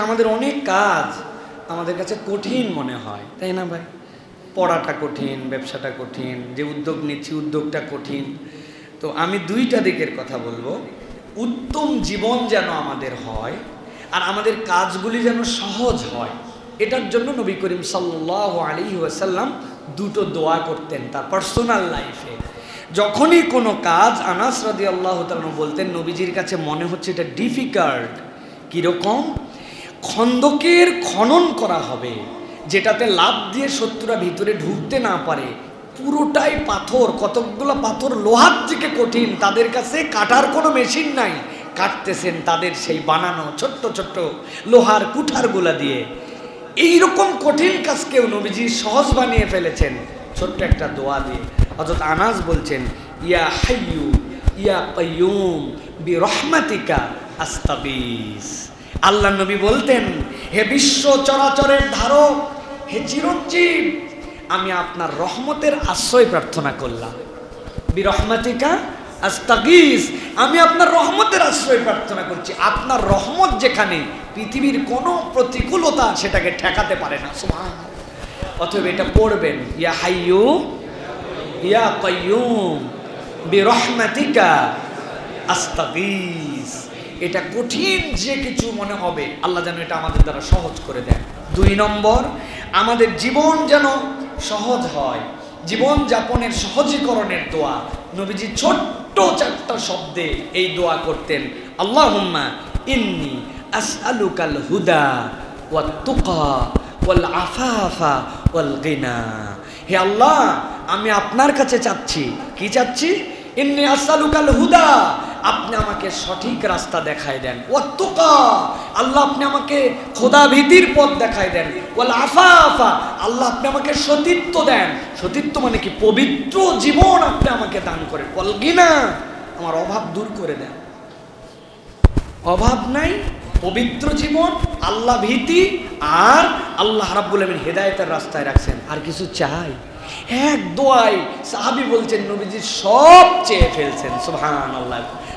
আমাদের অনেক কাজ আমাদের কাছে কঠিন মনে হয়। তাই না ভাই? পড়াটা কঠিন ব্যবসাটা কঠিন যে উদ্যোগ নিচ্ছি উদ্যোগটা কঠিন। তো আমি দুইটা দিকের কথা বলব। উত্তম জীবন যেন আমাদের হয় আর আমাদের কাজগুলি যেন সহজ হয় এটার জন্য নবী করিম সাল্লাহ আলী ওয়াসাল্লাম দুটো দোয়া করতেন তার পার্সোনাল লাইফে যখনই কোনো কাজ আনাস রাদি আল্লাহ বলতেন নবীজির কাছে মনে হচ্ছে এটা ডিফিকাল্ট কীরকম? খন্দকের খনন করা হবে, যেটাতে লাভ দিয়ে শত্রুরা ভিতরে ঢুকতে না পারে। পুরোটাই পাথর, কতকগুলো পাথর লোহার থেকে কঠিন, তাদের কাছে কাটার কোনো মেশিন নাই। কাটতেছেন তাদের সেই বানানো ছোট্ট ছোট্ট লোহার কুঠারগুলা দিয়ে। এইরকম কঠিন কাজকেও নবীজি সহজ বানিয়ে ফেলেছেন। ছোট্ট একটা দোয়া দিয়ে। অর্থাৎ আনাজ বলছেন, ইয়া হাইয়ু ইয়া কাইয়ুম বি রহমাতিকা আস্তাবিস। আল্লাহ নবী বলতেন, হে বিশ্ব চরাচরের ধারক, হে চিরঞ্জীব, আমি আপনার রহমতের আশ্রয় প্রার্থনা করলাম। বিরহমাতিকা আস্তাগিস, আমি আপনার রহমতের আশ্রয় প্রার্থনা করছি। আপনার রহমত যেখানে, পৃথিবীর কোনো প্রতিকূলতা সেটাকে ঠেকাতে পারে না। অথবা এটা পড়বেন, ইয়া হাইয়ু, ইয়া কাইয়ুম, বিরহমাতিকা আস্তাগিস। এটা কঠিন যে কিছু মনে হবে, আল্লাহ যেন এটা আমাদের দ্বারা সহজ করে দেন। দুই নম্বর, আমাদের জীবন যেন সহজ হয়। জীবন যাপনের সহজীকরণের দোয়া। নবীজি ছোট্ট চারটা শব্দে এই দোয়া করতেন আল্লাহ ইন্নি আসআলুকাল হুদা ওয়াত তুকা ওয়াল আফাফা ওয়াল গিনা। হে আল্লাহ, আমি আপনার কাছে চাচ্ছি। কি চাচ্ছি? ইন্নি আসআলুকাল হুদা আপনি আমাকে সঠিক রাস্তা দেখায় দেন। ওয়াত্তুকা, আল্লাহ আপনি আমাকে খোদা ভীতির পথ দেখায় দেন। ওয়াল আফা আফা আল্লাহ আপনি আমাকে সতীত্ব দেন। সতীত্ব মানে কি? পবিত্র জীবন আপনি আমাকে দান করেন। অলগিনা আমার অভাব দূর করে দেন। অভাব নাই, পবিত্র জীবন, আল্লাহ ভীতি, আর আল্লাহ রাব্বুল আমিন হেদায়েতের রাস্তায় রাখছেন। আর কিছু চাই? এক দোয়াই সাহাবি বলছেন, নবীজি সব চেয়ে ফেলছেন। সুবহান আল্লাহ